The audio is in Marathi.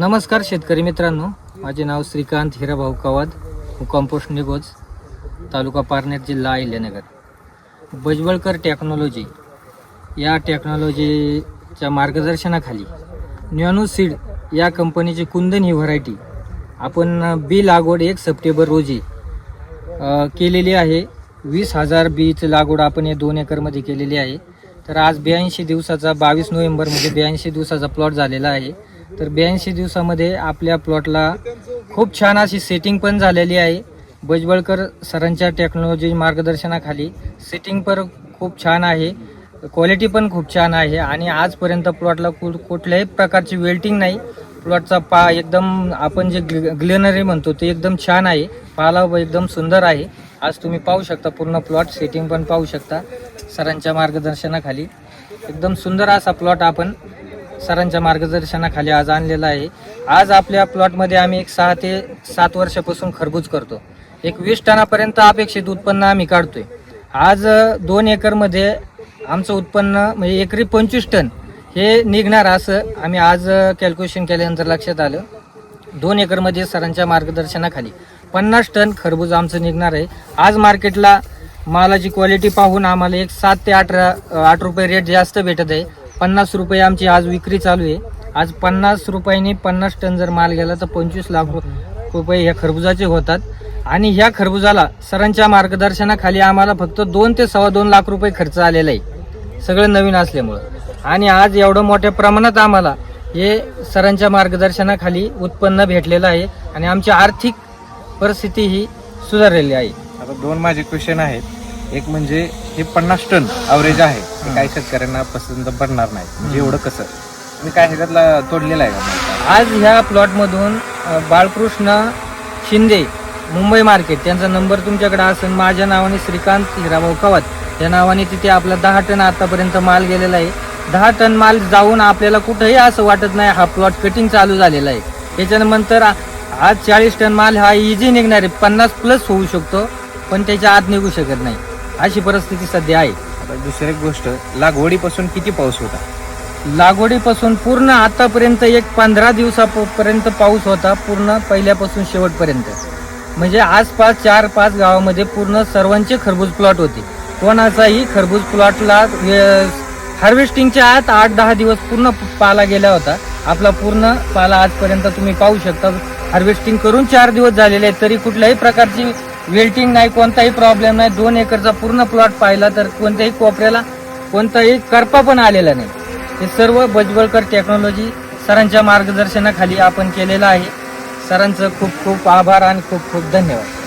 नमस्कार शेतकरी मित्रांनो. माझे नाव श्रीकांत हिराभाऊ कवाद कॉम्पोस्ट निगोज तालुका पारनेर जिल्हा अहिल्यानगर. बजवळकर टेक्नॉलॉजी. या टेक्नॉलॉजीच्या मार्गदर्शनाखाली न्यॉनोसीड या कंपनीची कुंदन ही व्हरायटी आपण बी लागवड एक सप्टेंबर रोजी केलेली आहे. वीस हजार बीचं लागवड आपण या दोन एकरमध्ये केलेली आहे. तर आज ब्याऐंशी दिवसाचा बावीस नोव्हेंबरमध्ये ब्याऐंशी दिवसाचा प्लॉट झालेला आहे. तर ब्याऐंशी दिवसामध्ये आपल्या प्लॉटला खूप छान अशी सेटिंग पण झालेली आहे. बजबळकर सरांच्या टेक्नॉलॉजी मार्गदर्शनाखाली सेटिंग पण खूप छान आहे. क्वालिटी पण खूप छान आहे आणि आजपर्यंत प्लॉटला कु कुठल्याही प्रकारची वेल्टिंग नाही. प्लॉटचा पा एकदम आपण जे ग्लेनरी म्हणतो ते एकदम छान आहे. पाला एकदम सुंदर आहे. आज तुम्ही पाहू शकता पूर्ण प्लॉट सेटिंग पण पाहू शकता सरांच्या मार्गदर्शनाखाली. एकदम सुंदर असा प्लॉट आपण सरांच्या मार्गदर्शनाखाली आज आणलेला आहे. आज आपल्या प्लॉटमध्ये आम्ही एक सहा ते सात वर्षापासून खरबूज करतो. एक वीस टनापर्यंत अपेक्षित उत्पन्न आम्ही काढतोय. आज दोन एकरमध्ये आमचं उत्पन्न म्हणजे एकरी पंचवीस टन हे निघणार असं आम्ही आज कॅल्क्युलेशन केल्यानंतर लक्षात आलं. दोन एकरमध्ये सरांच्या मार्गदर्शनाखाली पन्नास टन खरबूज आमचं निघणार आहे. आज मार्केटला मालाची क्वालिटी पाहून आम्हाला एक सात ते आठ आठ रुपये रेट जास्त भेटत आहे. पन्नास रुपये आमची आज विक्री चालू आहे. आज पन्नास रुपयांनी पन्नास टन जर माल गेला तर पंचवीस लाख हो- रुपये ह्या खरबुजाचे होतात. आणि ह्या खरबुजाला सरांच्या मार्गदर्शनाखाली आम्हाला फक्त दोन ते सव्वा दोन लाख रुपये खर्च आलेला आहे. सगळं नवीन असल्यामुळं. आणि आज एवढं मोठ्या प्रमाणात आम्हाला हे सरांच्या मार्गदर्शनाखाली उत्पन्न भेटलेलं आहे. आणि आमची आर्थिक परिस्थिती ही सुधारलेली आहे. आता दोन माझे क्वेश्चन आहेत. एक म्हणजे हे पन्नास टन अवरेज आहे. ते काही शेतकऱ्यांना पसंत पडणार नाही. म्हणजे एवढं कसं? तुम्ही काय ह्याच्यातला तोडलेला आहे का? आज ह्या प्लॉटमधून अ, बाळकृष्ण शिंदे मुंबई मार्केट त्यांचा नंबर तुमच्याकडे असेल माझ्या नावाने श्रीकांत हिराभाऊ कवात. या नावाने तिथे आपला दहा टन आतापर्यंत माल गेलेला आहे. दहा टन माल जाऊन आपल्याला कुठंही असं वाटत नाही हा प्लॉट कटिंग चालू झालेला आहे. त्याच्यानंतर आ- आज चाळीस टन माल हा इझी निघणार आहे. पन्नास प्लस होऊ शकतो पण त्याच्या आत निघू शकत नाही. अशी परिस्थिती सध्या आहे. आता दुसरी एक गोष्ट लागवडीपासून किती पाऊस होता? लागवडीपासून पूर्ण आतापर्यंत एक पंधरा दिवसापर्यंत पाऊस होता पूर्ण पहिल्यापासून शेवटपर्यंत. म्हणजे आसपास चार पाच गावामध्ये पूर्ण सर्वांचे खरबूज प्लॉट होते. कोणाचाही खरबूज प्लॉटला हार्वेस्टिंगच्या आत आठ दहा दिवस पूर्ण पाला गेला होता. आपला पूर्ण पाला आजपर्यंत तुम्ही पाहू शकता. हार्वेस्टिंग करून चार दिवस झालेले आहेत तरी कुठल्याही प्रकारची वेल्टिंग नाही कोणताही प्रॉब्लेम नाही. दोन एकरचा पूर्ण प्लॉट पाहिला तर कोणत्याही कोपऱ्याला कोणताही करपा पण आलेला नाही. हे सर्व बजबळकर टेक्नॉलॉजी सरांच्या मार्गदर्शनाखाली आपण केलेलं आहे. सरांचं खूप खूप आभार आणि खूप खूप धन्यवाद.